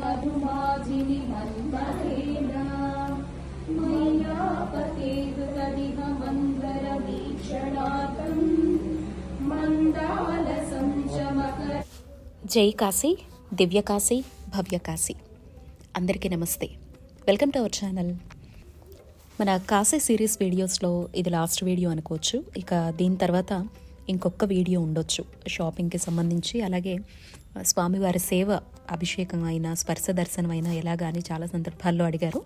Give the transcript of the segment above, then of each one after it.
मधुमाजिनि मन्मथेन मय्यापतेतु तदिह मन्दरवीक्षणार्थम् मन्दालसं च मकर జై కాశీ దివ్య కాశీ భవ్య కాశీ అందరికీ నమస్తే వెల్కమ్ టు అవర్ ఛానల్ మన కాశీ సిరీస్ వీడియోస్లో ఇది లాస్ట్ వీడియో అనుకోవచ్చు ఇక దీని తర్వాత ఇంకొక వీడియో ఉండొచ్చు షాపింగ్కి సంబంధించి. అలాగే స్వామివారి సేవ అభిషేకం అయినా స్పర్శ దర్శనం అయినా ఎలాగా అని చాలా సందర్భాల్లో అడిగారు.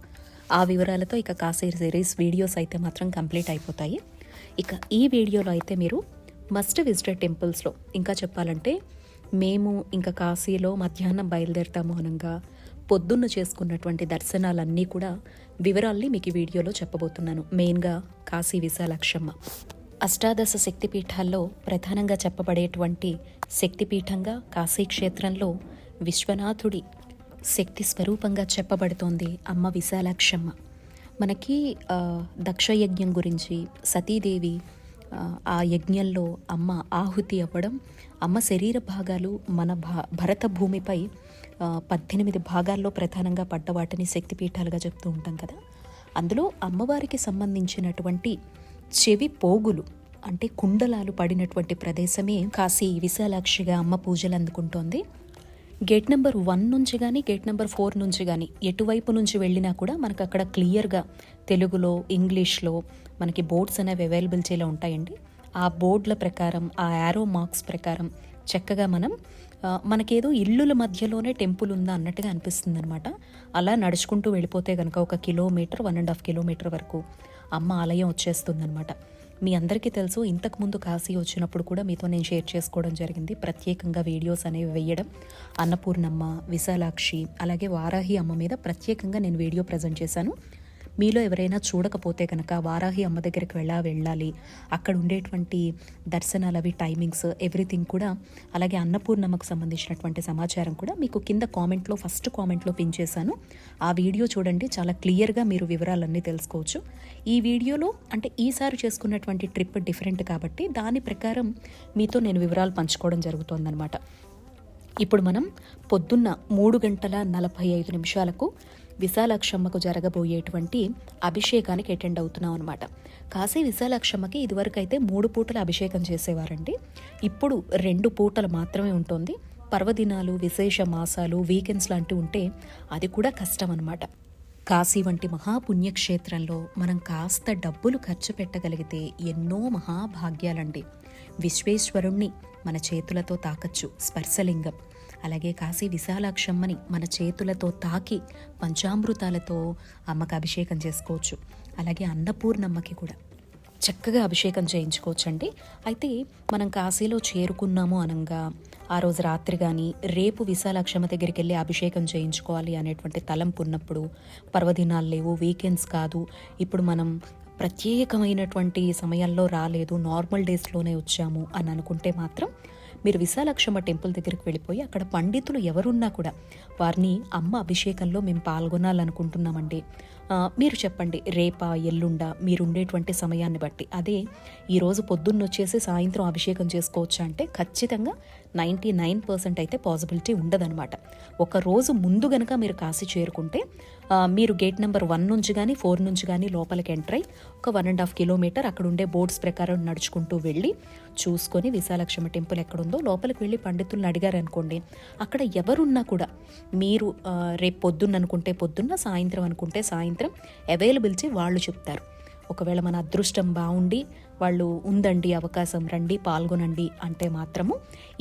ఆ వివరాలతో ఇక కాశీ సిరీస్ వీడియోస్ అయితే మాత్రం కంప్లీట్ అయిపోతాయి. ఇక ఈ వీడియోలో అయితే మీరు మస్ట్ విజిటెడ్ టెంపుల్స్లో ఇంకా చెప్పాలంటే మేము ఇంకా కాశీలో మధ్యాహ్నం బయలుదేరుతాము అనంగా పొద్దున్న చేసుకున్నటువంటి దర్శనాలన్నీ కూడా వివరాల్ని మీకు ఈ వీడియోలో చెప్పబోతున్నాను. మెయిన్గా కాశీ విశాలక్షమ్మ. అష్టాదశ శక్తిపీఠాల్లో ప్రధానంగా చెప్పబడేటువంటి శక్తిపీఠంగా కాశీ క్షేత్రంలో విశ్వనాథుడి శక్తి స్వరూపంగా చెప్పబడుతోంది అమ్మ విశాలాక్షమ్మ. మనకి దక్షయజ్ఞం గురించి సతీదేవి ఆ, యజ్ఞంలో అమ్మ ఆహుతి అవ్వడం అమ్మ శరీర భాగాలు మన భా భరత భూమిపై పద్దెనిమిది భాగాల్లో ప్రధానంగా పడ్డ వాటిని శక్తిపీఠాలుగా చెప్తూ ఉంటాం కదా. అందులో అమ్మవారికి సంబంధించినటువంటి చెవి పోగులు. అంటే కుండలాలు పడినటువంటి ప్రదేశమే కాశీ విశాలాక్షిగా అమ్మ పూజలు అందుకుంటోంది. గేట్ నెంబర్ వన్ నుంచి కానీ గేట్ నెంబర్ ఫోర్ నుంచి కానీ ఎటువైపు నుంచి వెళ్ళినా కూడా మనకు అక్కడ క్లియర్గా తెలుగులో ఇంగ్లీష్లో మనకి బోర్డ్స్ అనేవి అవైలబిలిటీలో ఉంటాయండి. ఆ బోర్డుల ప్రకారం ఆ యారో మార్క్స్ ప్రకారం చక్కగా మనం మనకేదో ఇల్లుల మధ్యలోనే టెంపుల్ ఉందా అన్నట్టుగా అనిపిస్తుంది అనమాట అలా నడుచుకుంటూ వెళ్ళిపోతే కనుక ఒక kilometre one and half kilometre వరకు అమ్మ ఆలయం వచ్చేస్తుందనమాట మీ అందరికీ తెలుసు ఇంతకుముందు కాశీ వచ్చినప్పుడు కూడా మీతో నేను షేర్ చేసుకోవడం జరిగింది. ప్రత్యేకంగా వీడియోస్ అనేవి వేయడం అన్నపూర్ణమ్మ విశాలాక్షి అలాగే వారాహి అమ్మ మీద ప్రత్యేకంగా నేను వీడియో ప్రజెంట్ చేశాను. మీలో ఎవరైనా చూడకపోతే కనుక వారాహి అమ్మ దగ్గరికి వెళ్ళా వెళ్ళాలి. అక్కడ ఉండేటువంటి దర్శనాలు అవి టైమింగ్స్ ఎవ్రీథింగ్ కూడా అలాగే అన్నపూర్ణమ్మకు సంబంధించినటువంటి సమాచారం కూడా మీకు కింద కామెంట్లో ఫస్ట్ కామెంట్లో పిన్ చేశాను. ఆ వీడియో చూడండి చాలా క్లియర్గా మీరు వివరాలన్నీ తెలుసుకోవచ్చు. ఈ వీడియోలో అంటే ఈసారి చేసుకున్నటువంటి ట్రిప్ డిఫరెంట్ కాబట్టి దాని ప్రకారం మీతో నేను వివరాలు పంచుకోవడం జరుగుతోందనమాట ఇప్పుడు మనం పొద్దున్న మూడు గంటల నలభై ఐదు నిమిషాలకు విశాలాక్షమ్మకు జరగబోయేటువంటి అభిషేకానికి అటెండ్ అవుతున్నాం అనమాట కాశీ విశాలాక్షమ్మకి ఇదివరకైతే మూడు పూటల అభిషేకం చేసేవారండి. ఇప్పుడు రెండు పూటలు మాత్రమే ఉంటుంది. పర్వదినాలు విశేష మాసాలు వీకెండ్స్ లాంటివి ఉంటే అది కూడా కష్టం అనమాట కాశీ వంటి మహాపుణ్యక్షేత్రంలో మనం కాస్త డబ్బులు ఖర్చు పెట్టగలిగితే ఎన్నో మహాభాగ్యాలండి. విశ్వేశ్వరుణ్ణి మన చేతులతో తాకచ్చు. స్పర్శలింగం. అలాగే కాశీ విశాలాక్షమ్మని మన చేతులతో తాకి పంచామృతాలతో అమ్మకి అభిషేకం చేసుకోవచ్చు. అలాగే అన్నపూర్ణమ్మకి కూడా. చక్కగా అభిషేకం చేయించుకోవచ్చండి. అయితే మనం కాశీలో చేరుకున్నాము అనంగా ఆ రోజు రాత్రి కానీ రేపు విశాలాక్షమ్మ దగ్గరికి వెళ్ళి అభిషేకం చేయించుకోవాలి అనేటువంటి తలంపు ఉన్నప్పుడు పర్వదినాలు లేవు వీకెండ్స్ కాదు. ఇప్పుడు మనం ప్రత్యేకమైనటువంటి సమయాల్లో రాలేదు నార్మల్ డేస్లోనే వచ్చాము అని అనుకుంటే మాత్రం మీరు విశాలక్షమ్మ టెంపుల్ దగ్గరికి వెళ్ళిపోయి అక్కడ పండితులు ఎవరున్నా కూడా వారిని అమ్మ అభిషేకంలో మేము పాల్గొనాలనుకుంటున్నామండి. మీరు చెప్పండి రేపా ఎల్లుండా మీరు ఉండేటువంటి సమయాన్ని బట్టి. అదే ఈరోజు పొద్దున్న వచ్చేసి సాయంత్రం అభిషేకం చేసుకోవచ్చా అంటే ఖచ్చితంగా నైంటీ నైన్ పర్సెంట్ అయితే పాసిబిలిటీ ఉండదన్నమాట. ఒక రోజు ముందు గనక మీరు కాశీ చేరుకుంటే మీరు గేట్ నెంబర్ వన్ నుంచి కానీ ఫోర్ నుంచి కానీ లోపలికి ఎంటర్ అయ్యి ఒక వన్ అండ్ హాఫ్ కిలోమీటర్ అక్కడ ఉండే బోర్డ్స్ ప్రకారం నడుచుకుంటూ వెళ్ళి చూసుకొని విశాలక్ష్మ టెంపుల్ ఎక్కడుందో లోపలికి వెళ్ళి పండితులను అడిగారు అనుకోండి. అక్కడ ఎవరున్నా కూడా మీరు రేపు పొద్దున్న అనుకుంటే పొద్దున్న సాయంత్రం అనుకుంటే సాయంత్రం అవైలబిలిటీ వాళ్ళు చెప్తారు. ఒకవేళ మన అదృష్టం బాగుండి వాళ్ళు ఉందండి అవకాశం రండి పాల్గొనండి అంటే మాత్రము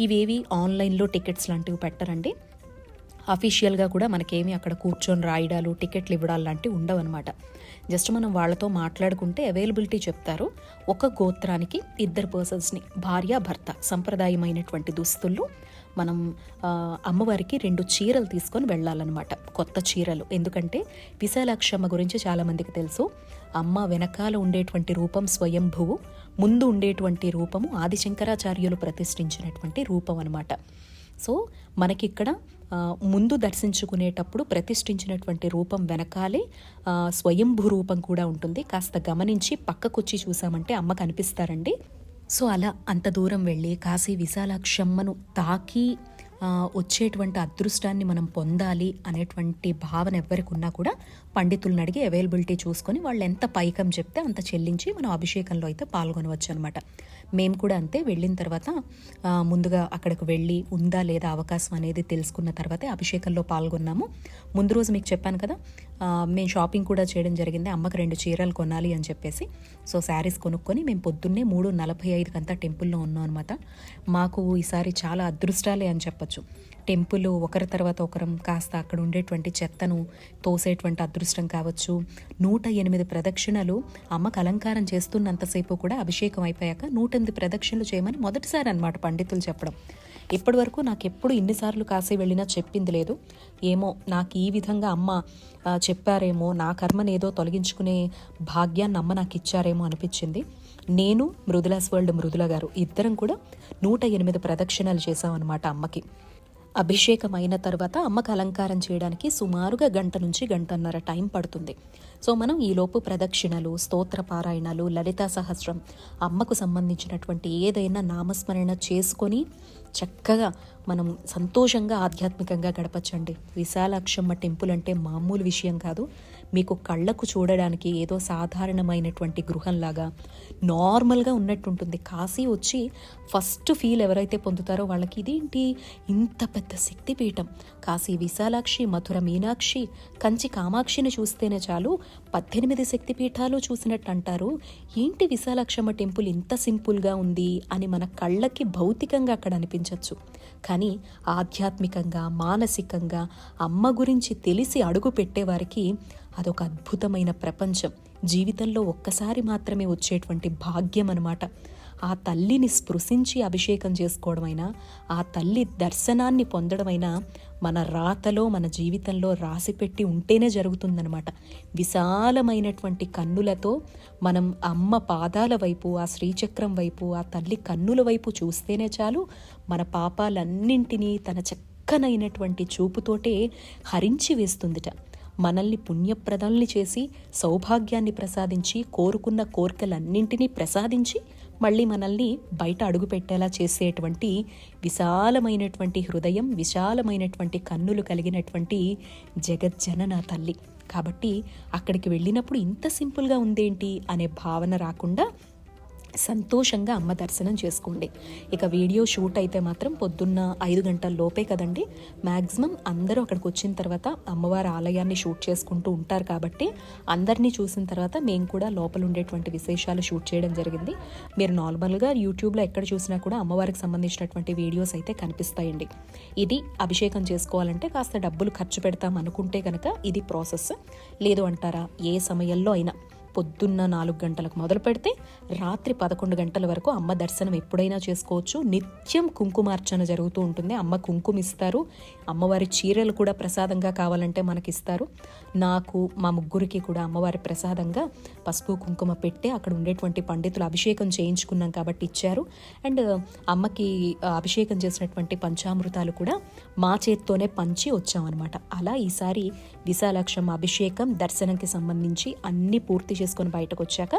ఇవేవి ఆన్లైన్లో టికెట్స్ లాంటివి పెట్టరండి. అఫీషియల్గా కూడా మనకేమీ అక్కడ కూర్చొని రాయడాలు టికెట్లు ఇవ్వడాలు లాంటివి ఉండవన్నమాట. జస్ట్ మనం వాళ్ళతో మాట్లాడుకుంటే అవైలబిలిటీ చెప్తారు. ఒక గోత్రానికి ఇద్దరు పర్సన్స్ని భార్య భర్త సంప్రదాయమైనటువంటి దుస్తుల్లో మనం అమ్మవారికి రెండు చీరలు తీసుకొని వెళ్ళాలన్నమాట. కొత్త చీరలు. ఎందుకంటే విశాలాక్షమ్మ గురించి చాలామందికి తెలుసు. అమ్మ వెనకాల ఉండేటువంటి రూపం స్వయంభువు ముందు ఉండేటువంటి రూపము ఆదిశంకరాచార్యులు ప్రతిష్ఠించినటువంటి రూపం అనమాట సో మనకిక్కడ ముందు దర్శించుకునేటప్పుడు ప్రతిష్ఠించినటువంటి రూపం వెనకాలే స్వయంభూ రూపం కూడా ఉంటుంది. కాస్త గమనించి పక్కకొచ్చి చూసామంటే అమ్మ కనిపిస్తారండి. సో అలా అంత దూరం వెళ్ళి కాశీ విశాలాక్షమ్మను తాకి వచ్చేటువంటి అదృష్టాన్ని మనం పొందాలి అనేటువంటి భావన ఎవరికి ఉన్నా కూడా పండితులను అడిగి అవైలబిలిటీ చూసుకొని వాళ్ళు ఎంత పైకం చెప్తే అంత చెల్లించి మనం అభిషేకంలో అయితే పాల్గొనవచ్చు అనమాట మేము కూడా అంతే వెళ్ళిన తర్వాత ముందుగా అక్కడికి వెళ్ళి ఉందా లేదా అవకాశం అనేది తెలుసుకున్న తర్వాతే అభిషేకంలో పాల్గొన్నాము. ముందు రోజు మీకు చెప్పాను కదా మేము షాపింగ్ కూడా చేయడం జరిగింది అమ్మకి రెండు చీరలు కొనాలి అని చెప్పేసి. సో శారీస్ కొనుక్కొని మేము పొద్దున్నే మూడు నలభై ఐదుకంతా టెంపుల్లో ఉన్నాం అనమాట మాకు ఈసారి చాలా అదృష్టాలే అని చెప్పొచ్చు. టెంపుల్ ఒకరి తర్వాత ఒకరం కాస్త అక్కడ ఉండేటువంటి చెత్తను తోసేటువంటి అదృష్టం కావచ్చు. నూట ఎనిమిది ప్రదక్షిణలు అమ్మకు అలంకారం చేస్తున్నంతసేపు కూడా అభిషేకం అయిపోయాక నూట ఎనిమిది ప్రదక్షిణలు చేయమని మొదటిసారి అనమాట పండితులు చెప్పడం. ఇప్పటి వరకు నాకు ఎప్పుడు ఇన్నిసార్లు కాశీ వెళ్ళినా చెప్పింది లేదు. ఏమో నాకు ఈ విధంగా అమ్మ చెప్పారేమో నా కర్మనేదో తొలగించుకునే భాగ్యాన్ని అమ్మ నాకు ఇచ్చారేమో అనిపించింది. నేను మృదులాస్ వరల్డ్ మృదుల గారు ఇద్దరం కూడా నూట ఎనిమిది ప్రదక్షిణలు చేసామన్నమాట అమ్మకి. అభిషేకం అయిన తర్వాత అమ్మకు అలంకారం చేయడానికి సుమారుగా గంట నుంచి గంటన్నర టైం పడుతుంది. సో మనం ఈలోపు ప్రదక్షిణలు స్తోత్ర పారాయణలు లలితా సహస్రం అమ్మకు సంబంధించినటువంటి ఏదైనా నామస్మరణ చేసుకొని చక్కగా మనం సంతోషంగా ఆధ్యాత్మికంగా గడపచ్చండి. విశాలాక్షమ్మ టెంపుల్ అంటే మామూలు విషయం కాదు. మీకు కళ్ళకు చూడడానికి ఏదో సాధారణమైనటువంటి గృహంలాగా నార్మల్గా ఉన్నట్టు ఉంటుంది కాశీ వచ్చి ఫస్ట్ ఫీల్ ఎవరైతే పొందుతారో వాళ్ళకి ఇదేంటి? ఇంత పెద్ద శక్తిపీఠం. కాశీ విశాలాక్షి మధుర మీనాక్షి కంచి కామాక్షిని చూస్తేనే చాలు పద్దెనిమిది శక్తిపీఠాలు చూసినట్టు అంటారు ఏంటి విశాలాక్షమ్మ టెంపుల్ ఇంత సింపుల్గా ఉంది అని మన కళ్ళకి భౌతికంగా అక్కడ అనిపించవచ్చు కానీ ఆధ్యాత్మికంగా మానసికంగా అమ్మ గురించి తెలిసి అడుగు పెట్టేవారికి అదొక అద్భుతమైన ప్రపంచం. జీవితంలో ఒక్కసారి మాత్రమే వచ్చేటువంటి భాగ్యం అనమాట ఆ తల్లిని స్పృశించి అభిషేకం చేసుకోవడమైనా ఆ తల్లి దర్శనాన్ని పొందడమైనా మన రాతలో మన జీవితంలో రాసిపెట్టి ఉంటేనే జరుగుతుందనమాట విశాలమైనటువంటి కన్నులతో మనం అమ్మ పాదాల వైపు ఆ శ్రీచక్రం వైపు ఆ తల్లి కన్నుల వైపు చూస్తేనే చాలు మన పాపాలన్నింటినీ తన చక్కనైనటువంటి చూపుతోటే హరించి వేస్తుందిట. మనల్ని పుణ్యప్రదల్ని చేసి సౌభాగ్యాన్ని ప్రసాదించి కోరుకున్న కోరికలన్నింటినీ ప్రసాదించి మళ్ళీ మనల్ని బయట అడుగుపెట్టేలా చేసేటువంటి విశాలమైనటువంటి హృదయం విశాలమైనటువంటి కన్నులు కలిగినటువంటి జగజ్జనన తల్లి. కాబట్టి అక్కడికి వెళ్ళినప్పుడు ఇంత సింపుల్గా ఉందేంటి అనే భావన రాకుండా సంతోషంగా అమ్మ దర్శనం చేసుకోండి. ఇక వీడియో షూట్ అయితే మాత్రం పొద్దున్న ఐదు గంటల లోపే కదండి. మ్యాక్సిమం అందరూ అక్కడికి వచ్చిన తర్వాత అమ్మవారి ఆలయాన్ని షూట్ చేసుకుంటూ ఉంటారు కాబట్టి అందరినీ చూసిన తర్వాత మేము కూడా లోపల ఉండేటువంటి విశేషాలు షూట్ చేయడం జరిగింది. మీరు నార్మల్గా యూట్యూబ్లో ఎక్కడ చూసినా కూడా అమ్మవారికి సంబంధించినటువంటి వీడియోస్ అయితే కనిపిస్తాయండి. ఇది అభిషేకం చేసుకోవాలంటే కాస్త డబ్బులు ఖర్చు పెడతాం అనుకుంటే కనుక ఇది ప్రాసెస్. లేదు అంటారా? ఏ సమయంలో అయినా. పొద్దున్న నాలుగు గంటలకు మొదలు పెడితే రాత్రి పదకొండు గంటల వరకు అమ్మ దర్శనం ఎప్పుడైనా చేసుకోవచ్చు. నిత్యం కుంకుమార్చన జరుగుతూ ఉంటుంది. అమ్మ కుంకుమ ఇస్తారు అమ్మవారి చీరలు కూడా ప్రసాదంగా కావాలంటే మనకి ఇస్తారు నాకు మా ముగ్గురికి కూడా అమ్మవారి ప్రసాదంగా పసుపు కుంకుమ పెట్టి అక్కడ ఉండేటువంటి పండితులు అభిషేకం చేయించుకున్నాం కాబట్టి ఇచ్చారు. అండ్ అమ్మకి అభిషేకం చేసినటువంటి పంచామృతాలు కూడా మా చేత్తోనే పంచి వచ్చామన్నమాట. అలా ఈసారి విశాలాక్షమ్మ అభిషేకం దర్శనంకి సంబంధించి అన్ని పూర్తి చేసుకొని బయటకు వచ్చాక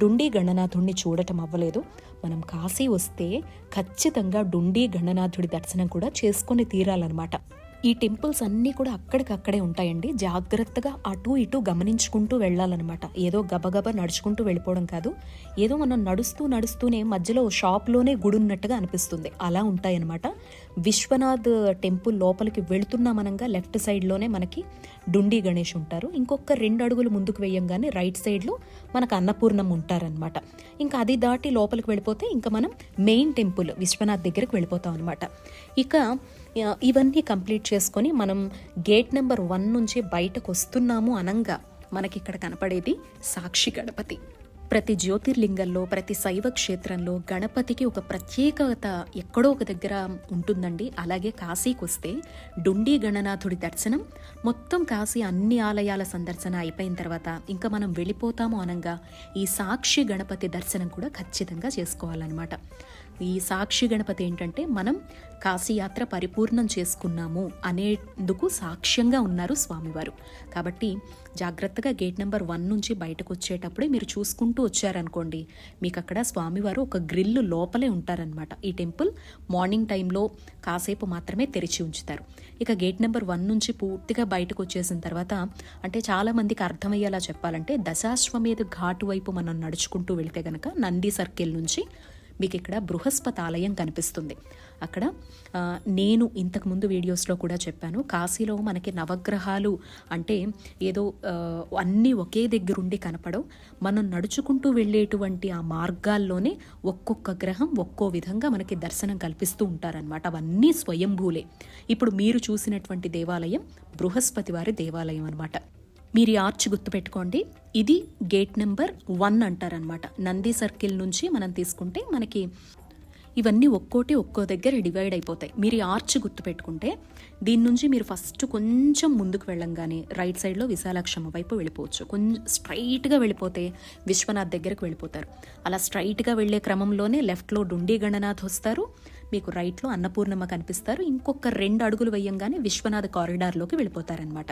డుండి గణనాథుడిని చూడటం అవ్వలేదు. మనం కాశీ వస్తే ఖచ్చితంగా డుండి గణనాథుడి దర్శనం కూడా చేసుకొని తీరాలన్నమాట. ఈ టెంపుల్స్ అన్నీ కూడా అక్కడికక్కడే ఉంటాయండి. జాగ్రత్తగా అటు ఇటు గమనించుకుంటూ వెళ్ళాలన్నమాట. ఏదో గబగబా నడుచుకుంటూ వెళ్ళిపోవడం కాదు. ఏదో మనం నడుస్తూ నడుస్తూనే మధ్యలో షాప్లోనే గుడి ఉన్నట్టుగా అనిపిస్తుంది. అలా ఉంటాయన్నమాట. విశ్వనాథ్ టెంపుల్ లోపలికి వెళుతున్నామనంగా లెఫ్ట్ సైడ్లోనే మనకి డుండి గణేష్ ఉంటారు. ఇంకొక రెండు అడుగులు ముందుకు వేయంగానే రైట్ సైడ్లో మనకు అన్నపూర్ణం ఉంటారనమాట ఇంకా అది దాటి లోపలికి వెళ్ళిపోతే ఇంకా మనం మెయిన్ టెంపుల్ విశ్వనాథ్ దగ్గరికి వెళ్ళిపోతాం అనమాట ఇక ఇవన్నీ కంప్లీట్ చేసుకొని మనం గేట్ నెంబర్ వన్ నుంచి బయటకు వస్తున్నాము అనంగా మనకి ఇక్కడ కనపడేది సాక్షి గణపతి. ప్రతి జ్యోతిర్లింగంలో ప్రతి శైవ క్షేత్రంలో గణపతికి ఒక ప్రత్యేకత ఎక్కడో ఒక దగ్గర ఉంటుందండి. అలాగే కాశీకి వస్తే డుండి గణనాథుడి దర్శనం మొత్తం కాశీ అన్ని ఆలయాల సందర్శన అయిపోయిన తర్వాత ఇంకా మనం వెళ్ళిపోతాము అనంగా ఈ సాక్షి గణపతి దర్శనం కూడా ఖచ్చితంగా చేసుకోవాలన్నమాట. ఈ సాక్షి గణపతి ఏంటంటే మనం కాశీయాత్ర పరిపూర్ణం చేసుకున్నాము అనేందుకు సాక్ష్యంగా ఉన్నారు స్వామివారు. కాబట్టి జాగ్రత్తగా గేట్ నెంబర్ వన్ నుంచి బయటకు వచ్చేటప్పుడే మీరు చూసుకుంటూ వచ్చారనుకోండి మీకు అక్కడ స్వామివారు ఒక గ్రిల్లు లోపలే ఉంటారనమాట ఈ టెంపుల్ మార్నింగ్ టైంలో కాసేపు మాత్రమే తెరిచి ఉంచుతారు. ఇక గేట్ నెంబర్ వన్ నుంచి పూర్తిగా బయటకు వచ్చేసిన తర్వాత అంటే చాలామందికి అర్థమయ్యేలా చెప్పాలంటే దశాశ్వమేధ ఘాటు వైపు మనం నడుచుకుంటూ వెళితే గనక నంది సర్కిల్ నుంచి మీకు ఇక్కడ బృహస్పతి ఆలయం కనిపిస్తుంది. అక్కడ నేను ఇంతకుముందు వీడియోస్లో కూడా చెప్పాను కాశీలో మనకి నవగ్రహాలు అంటే ఏదో అన్నీ ఒకే దగ్గరుండి కనపడవు. మనం నడుచుకుంటూ వెళ్ళేటువంటి ఆ మార్గాల్లోనే ఒక్కొక్క గ్రహం ఒక్కో విధంగా మనకి దర్శనం కల్పిస్తూ ఉంటారనమాట అవన్నీ స్వయంభూలే. ఇప్పుడు మీరు చూసినటువంటి దేవాలయం బృహస్పతి వారి దేవాలయం అనమాట మీరు ఈ ఆర్చ్ గుర్తుపెట్టుకోండి. ఇది గేట్ నెంబర్ వన్ అంటారనమాట నంది సర్కిల్ నుంచి మనం తీసుకుంటే మనకి ఇవన్నీ ఒక్కోటి ఒక్కో దగ్గర డివైడ్ అయిపోతాయి. మీరు ఈ ఆర్చ్ గుర్తుపెట్టుకుంటే దీని నుంచి మీరు ఫస్ట్ కొంచెం ముందుకు వెళ్ళంగానే రైట్ సైడ్లో విశాలాక్షమ్మ వైపు వెళ్ళిపోవచ్చు. కొంచెం స్ట్రైట్గా వెళ్ళిపోతే విశ్వనాథ్ దగ్గరకు వెళ్ళిపోతారు. అలా స్ట్రైట్గా వెళ్ళే క్రమంలోనే లెఫ్ట్లో డుండి గణనాథ్ వస్తారు. మీకు రైట్లో అన్నపూర్ణమ్మ కనిపిస్తారు. ఇంకొక రెండు అడుగులు వేయంగానే విశ్వనాథ్ కారిడార్లోకి వెళ్ళిపోతారనమాట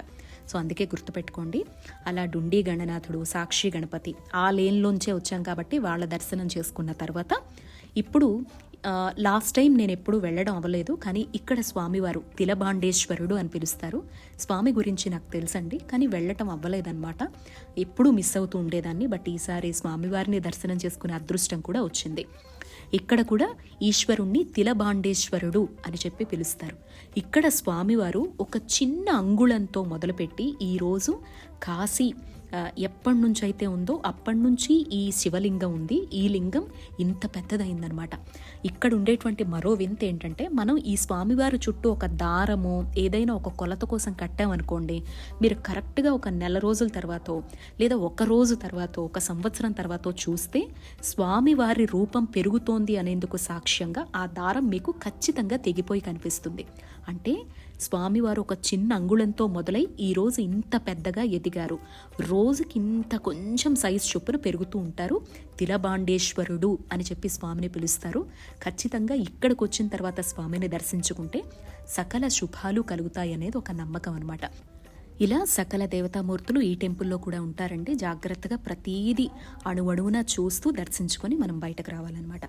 సో అందుకే గుర్తుపెట్టుకోండి. అలా డుండి గణనాథుడు సాక్షి గణపతి ఆ లేన్లోంచే వచ్చాం కాబట్టి వాళ్ళ దర్శనం చేసుకున్న తర్వాత ఇప్పుడు లాస్ట్ టైం నేను ఎప్పుడూ వెళ్ళడం అవ్వలేదు కానీ ఇక్కడ స్వామివారు తిలబాండేశ్వరుడు అని పిలుస్తారు. స్వామి గురించి నాకు తెలుసండి కానీ వెళ్ళటం అవ్వలేదన్నమాట. ఎప్పుడూ మిస్ అవుతూ ఉండేదాన్ని బట్ ఈసారి స్వామివారిని దర్శనం చేసుకునే అదృష్టం కూడా వచ్చింది. ఇక్కడ కూడా ఈశ్వరుణ్ణి తిలబాండేశ్వరుడు అని చెప్పి పిలుస్తారు. ఇక్కడ స్వామివారు ఒక చిన్న అంగుళంతో మొదలుపెట్టి ఈరోజు కాశీ ఎప్పటి నుంచి అయితే ఉందో అప్పటి నుంచి ఈ శివలింగం ఉంది. ఈ లింగం ఇంత పెద్దదైందనమాట ఇక్కడ ఉండేటువంటి మరో వింత ఏంటంటే మనం ఈ స్వామివారి చుట్టూ ఒక దారము ఏదైనా ఒక కొలత కోసం కట్టామనుకోండి మీరు కరెక్ట్గా ఒక నెల రోజుల తర్వాత లేదా ఒక రోజు తర్వాత ఒక సంవత్సరం తర్వాత చూస్తే స్వామివారి రూపం పెరుగుతోంది అనేందుకు సాక్ష్యంగా ఆ దారం మీకు ఖచ్చితంగా తెగిపోయి కనిపిస్తుంది. అంటే స్వామివారు ఒక చిన్న అంగుళంతో మొదలై ఈరోజు ఇంత పెద్దగా ఎదిగారు. రోజుకి ఇంత కొంచెం సైజ్ చొప్పున పెరుగుతూ ఉంటారు. తిలబాండేశ్వరుడు అని చెప్పి స్వామిని పిలుస్తారు. ఖచ్చితంగా ఇక్కడికి వచ్చిన తర్వాత స్వామిని దర్శించుకుంటే సకల శుభాలు కలుగుతాయి అనేది ఒక నమ్మకం అనమాట ఇలా సకల దేవతామూర్తులు ఈ టెంపుల్లో కూడా ఉంటారండి. జాగ్రత్తగా ప్రతీది అణువణువున చూస్తూ దర్శించుకొని మనం బయటకు రావాలన్నమాట.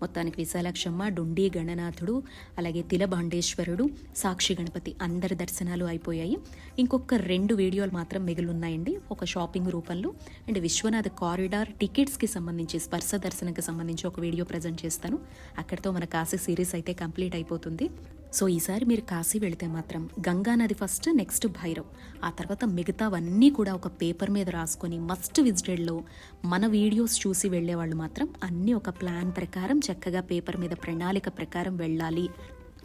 మొత్తానికి విశాలాక్షమ్మ డుండి గణనాథుడు అలాగే తిలభాండేశ్వరుడు సాక్షి గణపతి అందరి దర్శనాలు అయిపోయాయి. ఇంకొక రెండు వీడియోలు మాత్రం మిగిలిన్నాయండి. ఒక షాపింగ్ రూపంలో అండ్ విశ్వనాథ్ కారిడార్ టికెట్స్కి సంబంధించి స్పర్శ దర్శనంకి సంబంధించి ఒక వీడియో ప్రజెంట్ చేస్తాను. అక్కడితో మన కాశీ సిరీస్ అయితే కంప్లీట్ అయిపోతుంది. సో ఈసారి మీరు కాశీ వెళితే మాత్రం గంగా నది ఫస్ట్ నెక్స్ట్ భైరవ్. ఆ తర్వాత మిగతావన్నీ కూడా ఒక పేపర్ మీద రాసుకొని మస్ట్ విజిటెడ్లో మన వీడియోస్ చూసి వెళ్ళే వాళ్ళు మాత్రం అన్నీ ఒక ప్లాన్ ప్రకారం చక్కగా పేపర్ మీద ప్రణాళిక ప్రకారం వెళ్ళాలి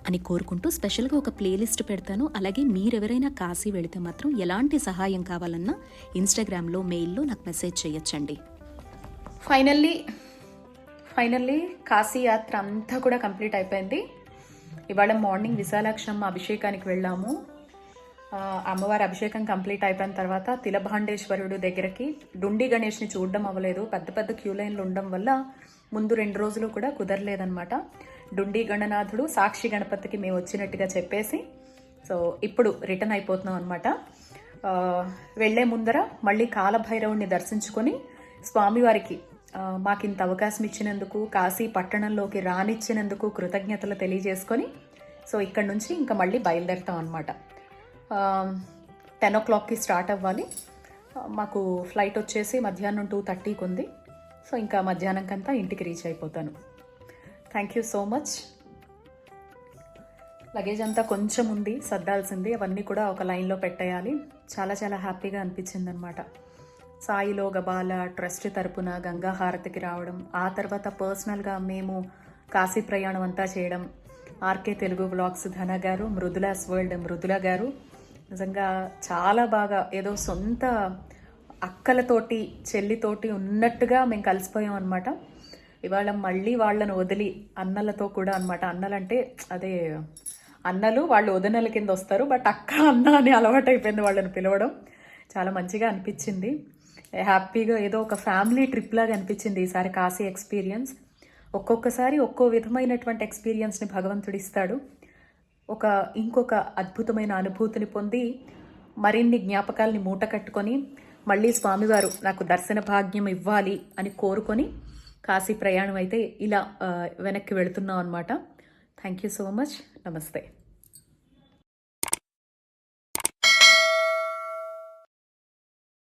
అని కోరుకుంటూ స్పెషల్గా ఒక ప్లేలిస్ట్ పెడతాను. అలాగే మీరెవరైనా కాశీ వెళితే మాత్రం ఎలాంటి సహాయం కావాలన్నా ఇన్స్టాగ్రామ్లో మెయిల్లో నాకు మెసేజ్ చేయొచ్చండి. ఫైనల్లీ ఫైనల్లీ కాశీ యాత్ర అంతా కూడా కంప్లీట్ అయిపోయింది. ఇవాళ మార్నింగ్ విశాలాక్షమ్మ అభిషేకానికి వెళ్ళాము. అమ్మవారి అభిషేకం కంప్లీట్ అయిపోయిన తర్వాత తిలభాండేశ్వరుడు దగ్గరికి డుండి గణేష్ని చూడడం అవ్వలేదు. పెద్ద పెద్ద క్యూ లైన్లు ఉండడం వల్ల ముందు రెండు రోజులు కూడా కుదరలేదనమాట డుండి గణనాథుడు సాక్షి గణపతికి మేము వచ్చినట్టుగా చెప్పేసి సో ఇప్పుడు రిటర్న్ అయిపోతున్నాం అనమాట వెళ్ళే ముందర మళ్ళీ కాలభైరవుణ్ణి దర్శించుకొని స్వామివారికి మాకింత అవకాశం ఇచ్చినందుకు కాశీ పట్టణంలోకి రానిచ్చినందుకు కృతజ్ఞతలు తెలియజేసుకొని సో ఇక్కడ నుంచి ఇంకా మళ్ళీ బయలుదేరుతాం అనమాట టెన్ ఓ క్లాక్కి స్టార్ట్ అవ్వాలి. మాకు ఫ్లైట్ వచ్చేసి మధ్యాహ్నం టూ థర్టీకి ఉంది. సో ఇంకా మధ్యాహ్నంకంతా ఇంటికి రీచ్ అయిపోతాను. Thank you so much luggage అంతా కొంచెం ఉంది సర్దాల్సింది అవన్నీ కూడా ఒక లైన్లో పెట్టేయాలి. చాలా చాలా హ్యాపీగా అనిపించింది అనమాట సాయిలో గబాల ట్రస్ట్ తరపున గంగా హారతికి రావడం ఆ తర్వాత పర్సనల్గా మేము కాశీ ప్రయాణం అంతా చేయడం. ఆర్కే తెలుగు బ్లాగ్స్ ధన గారు మృదులాస్ వరల్డ్ మృదుల గారు. నిజంగా చాలా బాగా ఏదో సొంత అక్కలతోటి చెల్లితోటి ఉన్నట్టుగా మేము కలిసిపోయాం అనమాట ఇవాళ మళ్ళీ వాళ్ళను వదిలి అన్నలతో కూడా అనమాట అన్నలంటే అదే అన్నలు వాళ్ళు వదినల కింద వస్తారు బట్ అక్క అన్న అని అలవాటు అయిపోయింది వాళ్ళని పిలవడం. చాలా మంచిగా అనిపించింది. హ్యాపీగా ఏదో ఒక ఫ్యామిలీ ట్రిప్ లాగా అనిపించింది ఈసారి కాశీ ఎక్స్పీరియన్స్. ఒక్కొక్కసారి ఒక్కో విధమైనటువంటి ఎక్స్పీరియన్స్ని భగవంతుడు ఇస్తాడు. ఒక ఇంకొక అద్భుతమైన అనుభూతిని పొంది మరిన్ని జ్ఞాపకాల్ని మూట కట్టుకొని మళ్ళీ స్వామివారు నాకు దర్శన భాగ్యం ఇవ్వాలి అని కోరుకొని కాశీ ప్రయాణం అయితే ఇలా వెనక్కి వెళుతున్నాం అనమాట థ్యాంక్ యూ సో మచ్ నమస్తే.